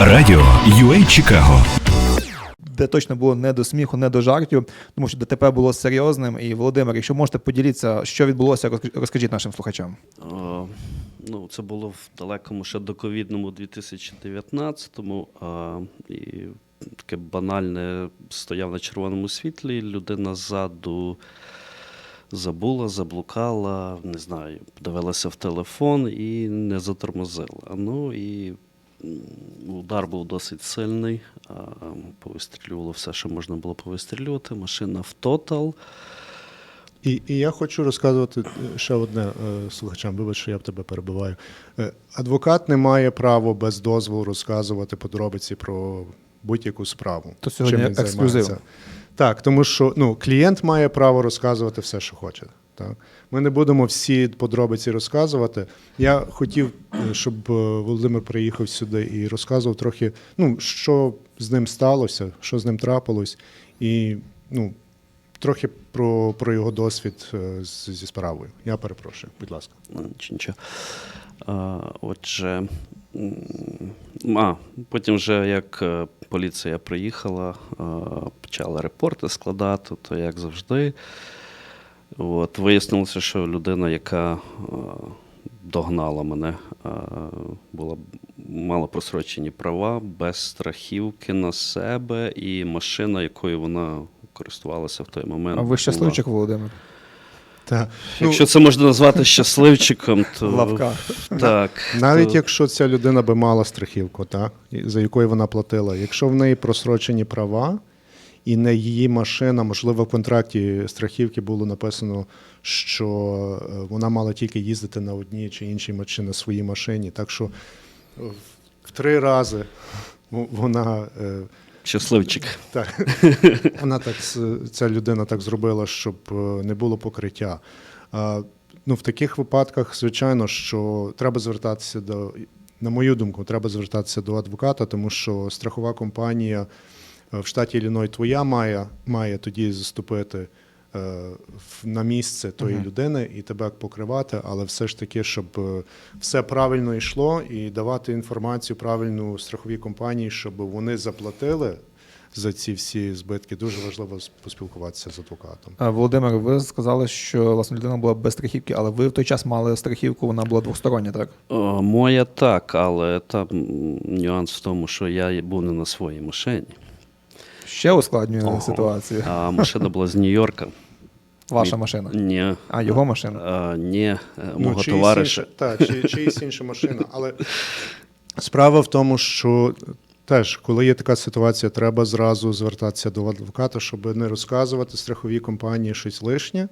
Радіо UA Чикаго. де точно було не до сміху, не до жартів, тому що ДТП було серйозним. І Володимир, якщо можете поділитися, що відбулося, розкажіть нашим слухачам. О, ну, це було в далекому ще доковідному 2019-му. А, і таке банальне стояв на червоному світлі, людина ззаду забула, заблукала, не знаю, подивилася в телефон і не затормозила. Ну і удар був досить сильний. Повистрілювало все, що можна було повистрілювати. Машина в тотал. І, і я хочу розказувати е, ще одне е, слухачам. Вибач, що я в тебе перебиваю. Е, Адвокат не має права без дозволу розказувати подробиці про будь-яку справу. То сьогодні чим він ексклюзив. займається. Так, тому що ну, клієнт має право розказувати все, що хоче. Так? Ми не будемо всі подробиці розказувати. Я хотів, е, щоб е, Володимир приїхав сюди і розказував трохи, ну, що з ним сталося, що з ним трапилось, і ну, трохи про, про його досвід е, зі справою. Я перепрошую, будь ласка. Ну, нічого. Отже, а, потім вже як поліція приїхала, почала репорти складати, то як завжди. От, вияснилося, що людина, яка догнала мене, а, була мала просрочені права, без страхівки на себе, і машина, якою вона користувалася в той момент. А ви була- щасливчик, Володимир? Та, Якщо це можна назвати щасливчиком, то В лапках. так. навіть то... якщо ця людина би мала страхівку, так, і- за якою вона платила, якщо в неї просрочені права, і не її машина, можливо, в контракті страхівки було написано, що е, вона мала тільки їздити на одній чи іншій машині на своїй машині. Так що в три рази вона. е, Щасливчик. Так. Вона так, ця людина так зробила, щоб е, не було покриття. Ну, в таких випадках, звичайно, що треба звертатися до, на мою думку, треба звертатися до адвоката, тому що страхова компанія в штаті Ілліной твоя має, має тоді заступити е, в- на місце тої людини і тебе покривати, але все ж таки, щоб е, все правильно йшло і давати інформацію правильну страховій компанії, щоб вони заплатили за ці всі збитки. Дуже важливо поспілкуватися з адвокатом. Володимир, ви сказали, що власне людина була без страхівки, але ви в той час мали страхівку, вона була двостороння, так? О, моя так, але там нюанс в тому, що я був не на своїй машині. Ще ускладнює Ого. ситуацію. А машина була з Нью-Йорка. Ваша машина. Ні. А його машина. А, ні, е, мого чиїсь товариша. інша- Так, чи, чиїсь інша машина. Але справа в тому, що теж, коли є така ситуація, треба зразу звертатися до адвоката, щоб не розказувати страховій компанії щось лишнє,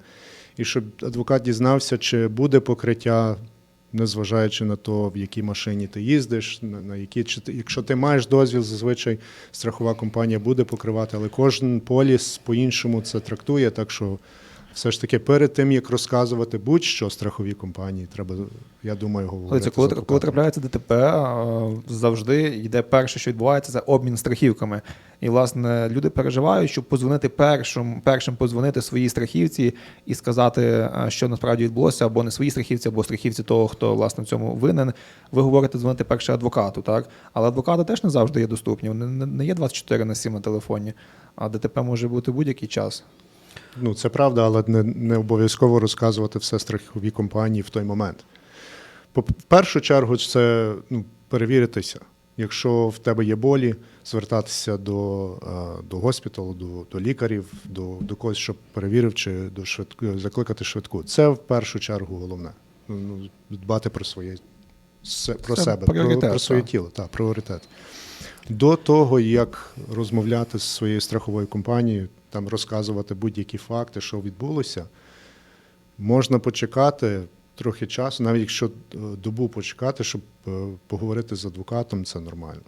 і щоб адвокат дізнався, чи буде покриття. Незважаючи на то, в якій машині ти їздиш, на, які чи ти, якщо ти маєш дозвіл, зазвичай страхова компанія буде покривати, але кожен поліс по-іншому це трактує. Так що все ж таки перед тим як розказувати будь-що страховій компанії, треба, я думаю, говорити. Дивіться, з коли, коли трапляється ДТП, завжди йде перше, що відбувається, це обмін страхівками. І, власне, люди переживають, щоб позвонити першим, першим позвонити своїй страхівці і сказати, що насправді відбулося, або не своїй страхівці, або страхівці того, хто власне в цьому винен. Ви говорите дзвонити перше адвокату, так? Але адвокати теж не завжди є доступні. Вони не є 24 на 7 на телефоні, а ДТП може бути будь-який час. Ну, це правда, але не, не обов'язково розказувати все страховій компанії в той момент. По- В першу чергу, це ну, перевіритися. Якщо в тебе є болі, звертатися до, е, до госпіталу, до, до лікарів, до, до когось, щоб перевірив, чи до швидку, закликати швидку. Це в першу чергу головне. Ну, ну, дбати про своє про Це себе, про, про своє тіло, так, пріоритет. До того, як розмовляти з своєю страховою компанією, там розказувати будь-які факти, що відбулося, можна почекати трохи часу, навіть якщо е, добу почекати, щоб е, поговорити з адвокатом, це нормально.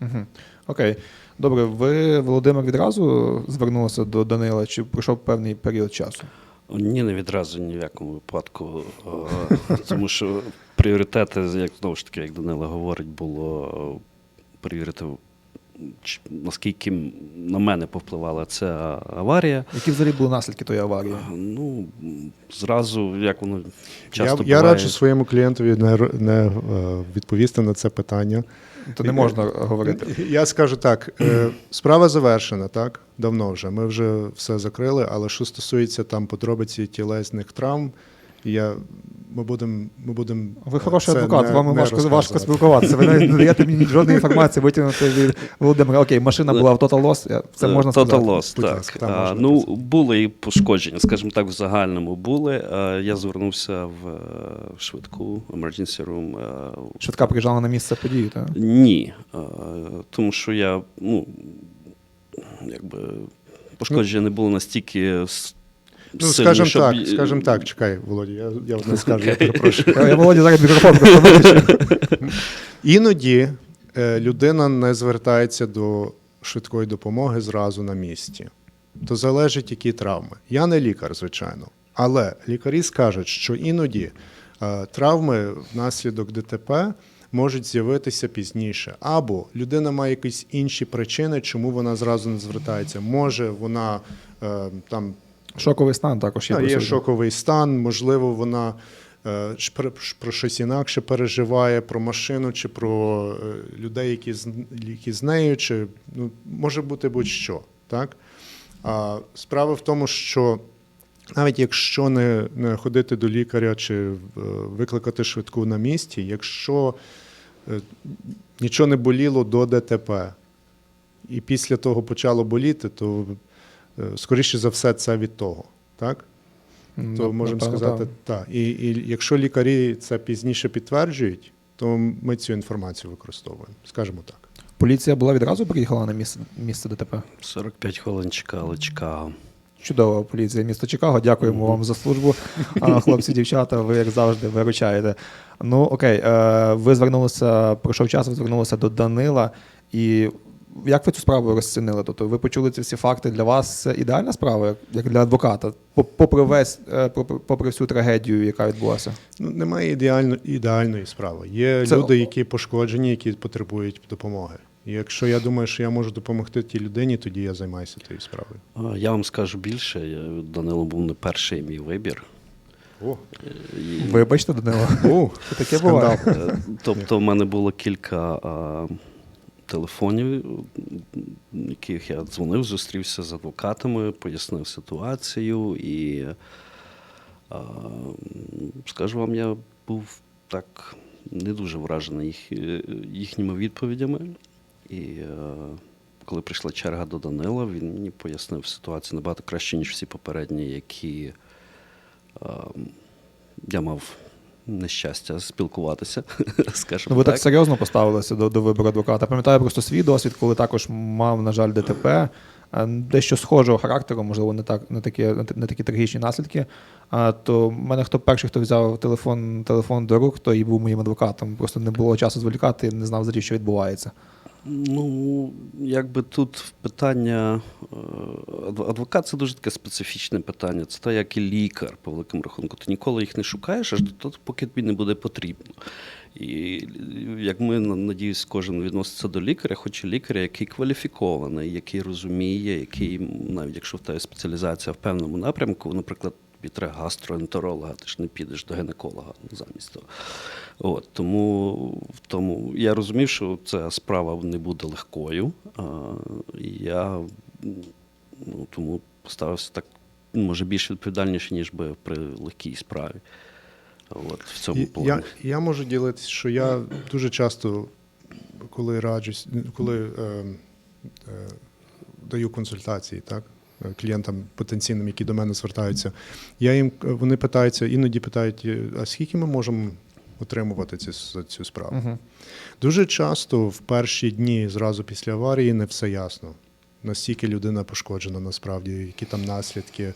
Угу. Окей. Добре, ви, Володимир, відразу звернулися до Данила, чи пройшов певний період часу? Ні, не відразу ні в якому випадку. Тому що пріоритети, як знову ж таки, як Данила говорить, було перевірити, наскільки на мене повпливала ця аварія. Які взагалі були наслідки тої аварії? Ну, зразу, як воно часто я, буває. я раджу своєму клієнтові не, не е, відповісти на це питання. То не можна говорити. Я скажу так: е, справа завершена, так? Давно вже. Ми вже все закрили, але що стосується там подробиці тілесних травм, я, ми будемо. Ми будем, Ви хороший це адвокат, не- не важко, важко спілкуватися. Ви навіть не даєте мені жодної інформації витягнути від Володимира. Окей, машина була в Total Loss, це можна Total. Loss, Будь так. ласка, там А, ну, були і пошкодження, скажімо так, в загальному були. А, Я звернувся в е, швидку emergency room. е, Швидка приїжджала на місце події, так? Ні, е, тому що я, ну, якби, пошкодження не було настільки Ну, скажімо щоб- так, скажімо так, чекай, Володя, я, я одне скажу, я перепрошую. Я, я Володі зараз мікрофон просто. Іноді е, людина не звертається до швидкої допомоги зразу на місці. То залежить, які травми. Я не лікар, звичайно. Але лікарі скажуть, що іноді е, травми внаслідок ДТП можуть з'явитися пізніше. Або людина має якісь інші причини, чому вона зразу не звертається. Може, вона е, там Шоковий стан також є. Та, є шоковий стан, можливо, вона е, про, щось інакше переживає, про машину чи про е, людей, які з, які з нею, чи ну, може бути будь-що. Так? А справа в тому, що навіть якщо не, не ходити до лікаря чи е, викликати швидку на місці, якщо нічого не боліло до ДТП, і після того почало боліти, то скоріше за все це від того. Так? Ну, то можемо напевно, сказати так. І, і якщо лікарі це пізніше підтверджують, то ми цю інформацію використовуємо, скажімо так. Поліція була відразу приїхала на місце, місце ДТП. 45 хвилин чекали, чекали. Чудова поліція міста Чикаго. Дякуємо вам за службу. А, Хлопці, дівчата, ви як завжди виручаєте. Ну окей, е, ви звернулися, пройшов час, ви звернулися до Данила. І як ви цю справу розцінили? Тобто ви почули ці всі факти для вас це ідеальна справа, як- для адвоката, попри весь е, попри- всю трагедію, яка відбулася. Ну, немає ідеально, ідеальної справи. Є Це- люди, які пошкоджені, які потребують допомоги. І якщо я думаю, що я можу допомогти тій людині, тоді я займаюся тією справою. Я вам скажу більше, Данило був не перший мій вибір. О, І- Вибачте, Данило. о Таке буває. Е, Тобто, в мене було кілька а, телефонів, яких я дзвонив, зустрівся з адвокатами, пояснив ситуацію і скажу вам, я був так не дуже вражений їх, е, їхніми відповідями. І е, коли прийшла черга до Данила, він мені пояснив ситуацію набагато краще, ніж всі попередні, які я мав нещастя спілкуватися, скажімо Ну, ви так так. серйозно поставилися до, до вибору адвоката. Пам'ятаю просто свій досвід, коли також мав, на жаль, ДТП. е, Дещо схожого характеру, можливо, не так не такі, не такі трагічні наслідки. А то в мене хто перший, хто взяв телефон, телефон до рук, то і був моїм адвокатом. Просто не було часу зволікати, не знав взагалі, що відбувається. Ну, якби тут питання. е, Адвокат це дуже таке специфічне питання. Це те, як і лікар, по великому рахунку. Ти ніколи їх не шукаєш, аж до того, поки тобі не буде потрібно. І як ми, надіюсь, кожен відноситься до лікаря, хоч і лікаря, який кваліфікований, який розуміє, який, навіть якщо в тебе спеціалізація в певному напрямку, наприклад, треба гастроентеролога, ти ж не підеш до гінеколога замість того. От, тому, тому я розумів, що ця справа не буде легкою. А, я ну, тому поставився так, може, більш відповідальніше, ніж би при легкій справі. От, в цьому плані. Я, я можу ділитися, що я дуже часто, коли раджусь, коли е, е, даю консультації, так, клієнтам потенційним, які до мене звертаються, я їм вони питаються, іноді питають, «Е, а скільки ми можемо отримувати ці, за цю справу? Угу. Дуже часто в перші дні зразу після аварії не все ясно. Настільки людина пошкоджена насправді, які там наслідки.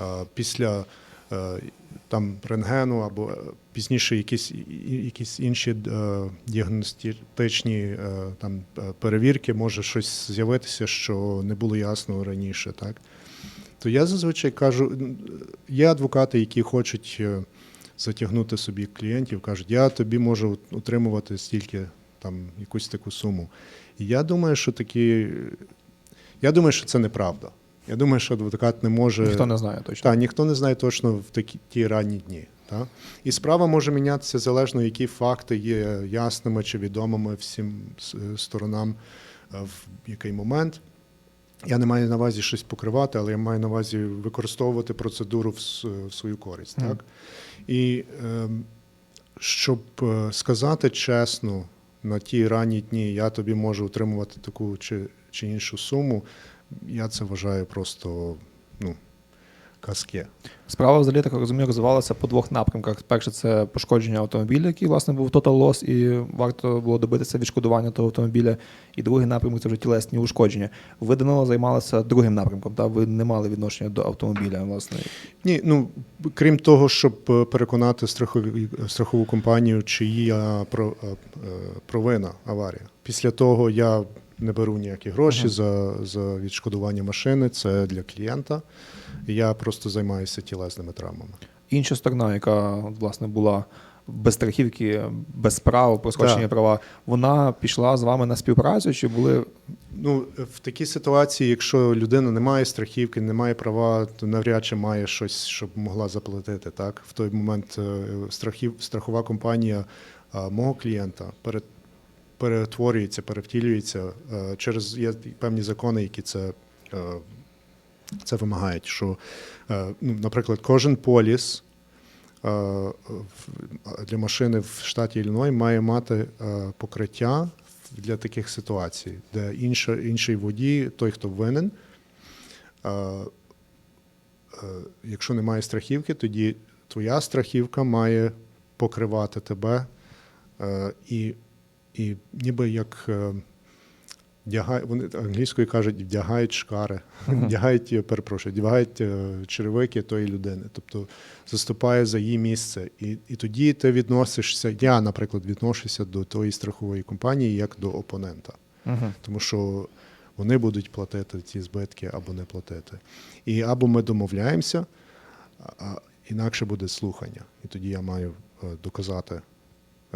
Е, Після е, там рентгену або е, пізніше якісь, якісь інші е, діагностичні е, там, перевірки, може щось з'явитися, що не було ясно раніше. Так? То я зазвичай кажу, є адвокати, які хочуть затягнути собі клієнтів, кажуть, я тобі можу утримувати стільки там якусь таку суму. І я думаю, що такі, я думаю, що це неправда. Я думаю, що адвокат не може. Ніхто не знає точно. Так, ніхто не знає точно в такі ті ранні дні. Та? І справа може мінятися залежно, які факти є ясними чи відомими всім сторонам е, в який момент. Я не маю на увазі щось покривати, але я маю на увазі використовувати процедуру в, в свою користь. Мгм. Так? І ем, щоб е, сказати чесно, на ті ранні дні я тобі можу отримувати таку чи, чи іншу суму, я це вважаю просто ну, казки. Справа взагалі, так розумію, розвивалася по двох напрямках. Перше, це пошкодження автомобіля, який власне був total loss, і варто було добитися відшкодування того автомобіля. І другий напрямок це вже тілесні ушкодження. Ви Данило займалися другим напрямком, та ви не мали відношення до автомобіля, власне. Ні, ну крім того, щоб е, переконати страхові, страхову компанію, чия е, е, провина аварія. Після того я не беру ніякі гроші за, за відшкодування машини, це для клієнта. Я просто займаюся тілесними травмами. Інша сторона, яка власне була без страхівки, без прав, про сходження права, вона пішла з вами на співпрацю, чи були Ну, в такій ситуації, якщо людина не має страхівки, не має права, то навряд чи має щось, щоб могла заплатити. Так? В той момент е, страхів, страхова компанія е, мого клієнта перед, перетворюється, перевтілюється е, через є певні закони, які це, е, це вимагають. Що, е, ну, наприклад, кожен поліс для машини в штаті Ілліной має мати покриття для таких ситуацій, де інший водій, той, хто винен, якщо немає страхівки, тоді твоя страхівка має покривати тебе і, і ніби як. е, Вдягає, вони англійською кажуть, вдягають шкари, вдягають, е, перепрошую, вдягають е, черевики тої людини, тобто заступає за її місце. І, і тоді ти відносишся, я, наприклад, відношуся до тої страхової компанії як до опонента, угу. тому що вони будуть платити ці збитки або не платити. І або ми домовляємося, а- інакше буде слухання. І тоді я маю доказати,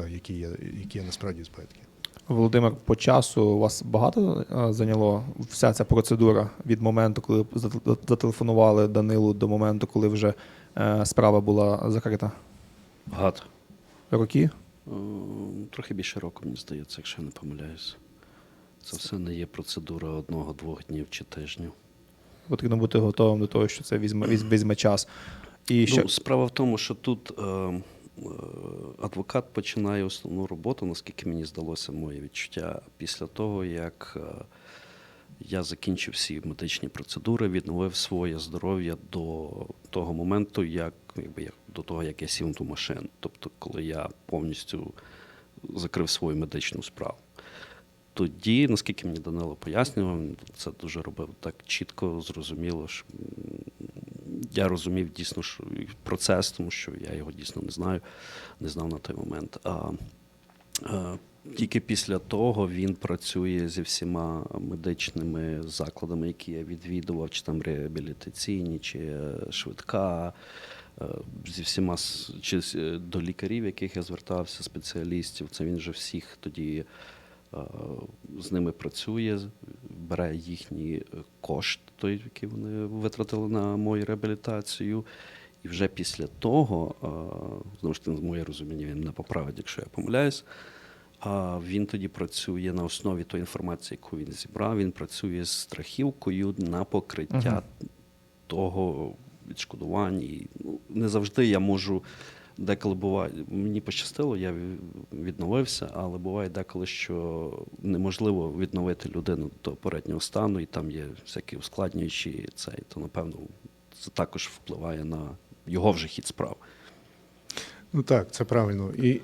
які є, які є насправді збитки. Володимир, по часу у вас багато е, зайняло вся ця процедура від моменту, коли зателефонували Данилу до моменту, коли вже е, справа була закрита? Багато. Роки? Е, Трохи більше року, мені здається, якщо я не помиляюсь. Це все не є процедура одного-двох днів чи тижнів. Потрібно бути готовим до того, що це візьме, візьме час. І ще Ну, справа в тому, що тут е, е, адвокат починає основну роботу, наскільки мені здалося моє відчуття, після того, як е, я закінчив всі медичні процедури, відновив своє здоров'я до того моменту, як, якби, як, до того, як я сів ту машину. Тобто, коли я повністю закрив свою медичну справу. Тоді, наскільки мені Данило пояснював, це дуже робив так чітко, зрозуміло, що я розумів дійсно що процес, тому що я його дійсно не знаю, не знав на той момент. А, а тільки після того він працює зі всіма медичними закладами, які я відвідував, чи там реабілітаційні, чи е, швидка. е, Зі всіма чи до лікарів, яких я звертався, спеціалістів, це він вже всіх тоді з ними працює, бере їхні е, кошти, той, які вони витратили на мою реабілітацію. І вже після того, е, знову ж таки, моє розуміння, він не поправить, якщо я помиляюсь. А він тоді працює на основі тої інформації, яку він зібрав. Він працює з страхівкою на покриття того відшкодування. Ну, не завжди я можу деколи буває. Мені пощастило, я відновився, але буває деколи, що неможливо відновити людину до попереднього стану, і там є всякі ускладнюючі цей, то напевно це також впливає на його вже хід справ. Ну так, це правильно. І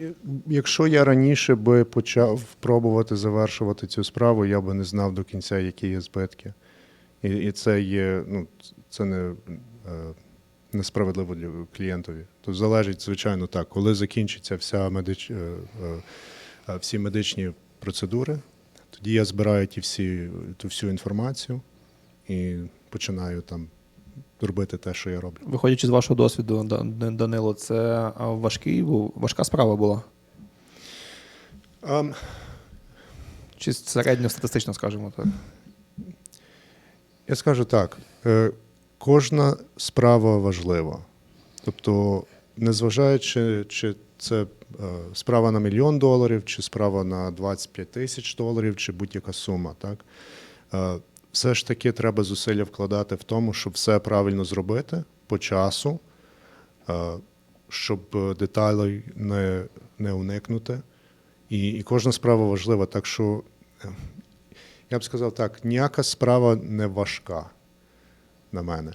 якщо я раніше би почав пробувати завершувати цю справу, я би не знав до кінця, які є збитки. І, і це є, ну, це не е, несправедливо для клієнтові. То залежить, звичайно, так, коли закінчиться вся медич, е, е, е, всі медичні процедури, тоді я збираю ті всі, ту всю інформацію і починаю там робити те, що я роблю. Виходячи з вашого досвіду, Да- Да- Данило, це важкий був, важка справа була? Ам, Чи середньостатистично, скажімо так? Я скажу так: кожна справа важлива. Тобто, незважаючи, чи це е, справа на мільйон доларів, чи справа на 25 тисяч доларів, чи будь-яка сума, так? Е, Все ж таки треба зусилля вкладати в тому, щоб все правильно зробити по часу, е, щоб деталей не, не уникнути. І, і кожна справа важлива. Так що я б сказав так: ніяка справа не важка на мене.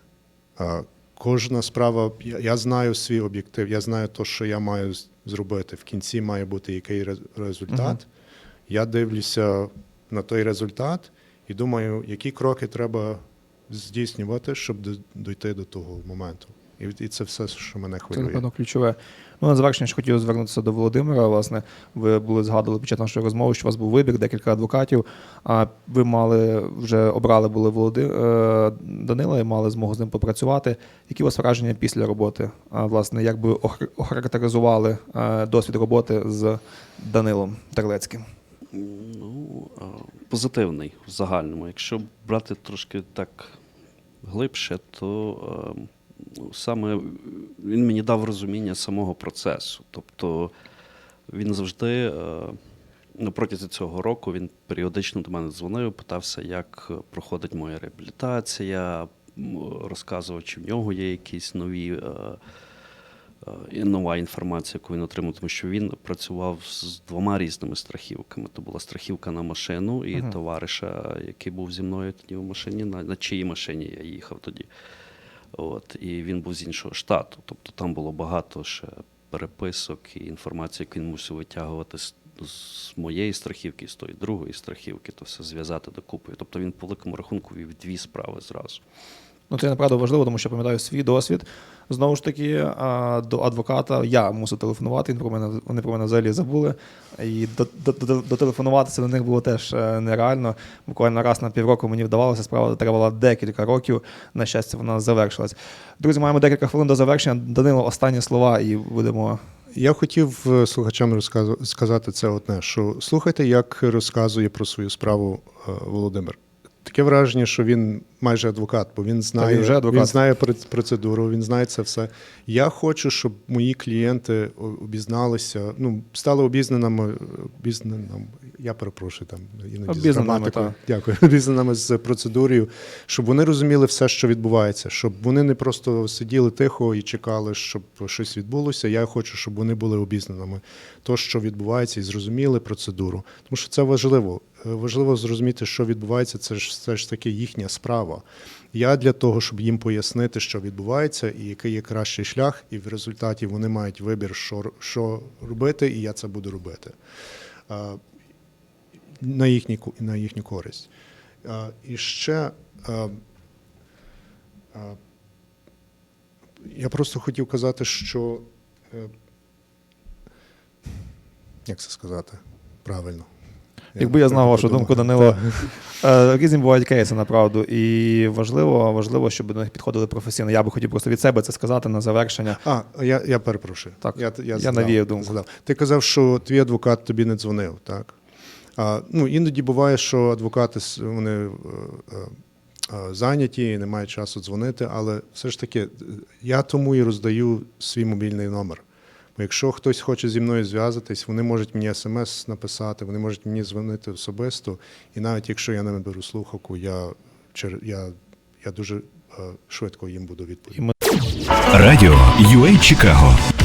Кожна справа, я, знаю свій об'єктив, я знаю те, що я маю зробити. В кінці має бути який рез- результат. Я дивлюся на той результат і думаю, які кроки треба здійснювати, щоб дійти до того моменту. І, і це все, що мене Це, хвилює. напевно, ключове. Ну, на завершення ж хотів звернутися до Володимира. Власне, ви були згадували під час нашої розмови, що у вас був вибір, декілька адвокатів. А ви мали вже обрали були Володи... е, Данила і мали змогу з ним попрацювати. Які у вас враження після роботи? А, власне, як би охарактеризували е, досвід роботи з Данилом Терлецьким? Ну, позитивний в загальному. Якщо брати трошки так глибше, то е, ну, саме він мені дав розуміння самого процесу. Тобто він завжди, е, ну, протягом цього року він періодично до мене дзвонив, питався, як проходить моя реабілітація, розказував, чи в нього є якісь нові. е, е, нова інформація, яку він отримав, тому що він працював з двома різними страхівками. То була страхівка на машину і Мгм. товариша, який був зі мною тоді в машині, на, на чиїй машині я їхав тоді. От, і він був з іншого штату. Тобто там було багато ще переписок і інформації, яку він мусив витягувати з, з моєї страхівки, з тої другої страхівки, то все зв'язати докупи. Тобто він по великому рахунку вів дві справи зразу. Ну, це направду важливо, тому що пам'ятаю свій досвід. Знову ж таки, до адвоката я мусив телефонувати. Він про мене вони про мене взагалі забули. І до, до, до, дотелефонуватися до них було теж е, нереально. Буквально раз на півроку мені вдавалося. Справа тривала декілька років. На щастя, вона завершилась. Друзі, маємо декілька хвилин до завершення. Данило, останні слова, і будемо. Я хотів е, слухачам сказати це одне: що слухайте, як розказує про свою справу е, Володимир. Таке враження, що він майже адвокат, бо він знає, він вже адвокат. він знає проц- процедуру, він знає це все. Я хочу, щоб мої клієнти обізналися, ну, стали обізнаними, обізнаними, я перепрошую там іноді з граматикою. Дякую, обізнаними з процедурою, щоб вони розуміли все, що відбувається, щоб вони не просто сиділи тихо і чекали, щоб щось відбулося. Я хочу, щоб вони були обізнаними. То, що відбувається, і зрозуміли процедуру. Тому що це важливо. Е, Важливо зрозуміти, що відбувається, це ж це ж таки їхня справа. Я для того, щоб їм пояснити, що відбувається, і який є кращий шлях, і в результаті вони мають вибір, що, що робити, і я це буду робити. На, ку- на їхню користь. А, І ще а, а, я просто хотів казати, що е, як це сказати правильно. Якби я знав вашу думку, Данило, е, різні бувають кейси, направду. І важливо, важливо, щоб до них підходили професійно. Я би хотів просто від себе це сказати на завершення. А, я, я перепрошую. Так, я, я згадав, навіяв думку. згадав. Ти казав, що твій адвокат тобі не дзвонив, так? Ну, іноді буває, що адвокати вони е, е, е, зайняті і не мають часу дзвонити, але все ж таки, я тому і роздаю свій мобільний номер. Бо якщо хтось хоче зі мною зв'язатись, вони можуть мені смс написати, вони можуть мені дзвонити особисто. І навіть якщо я не беру слухавку, я, я, я дуже швидко їм буду відповідати. Радіо UA Чикаго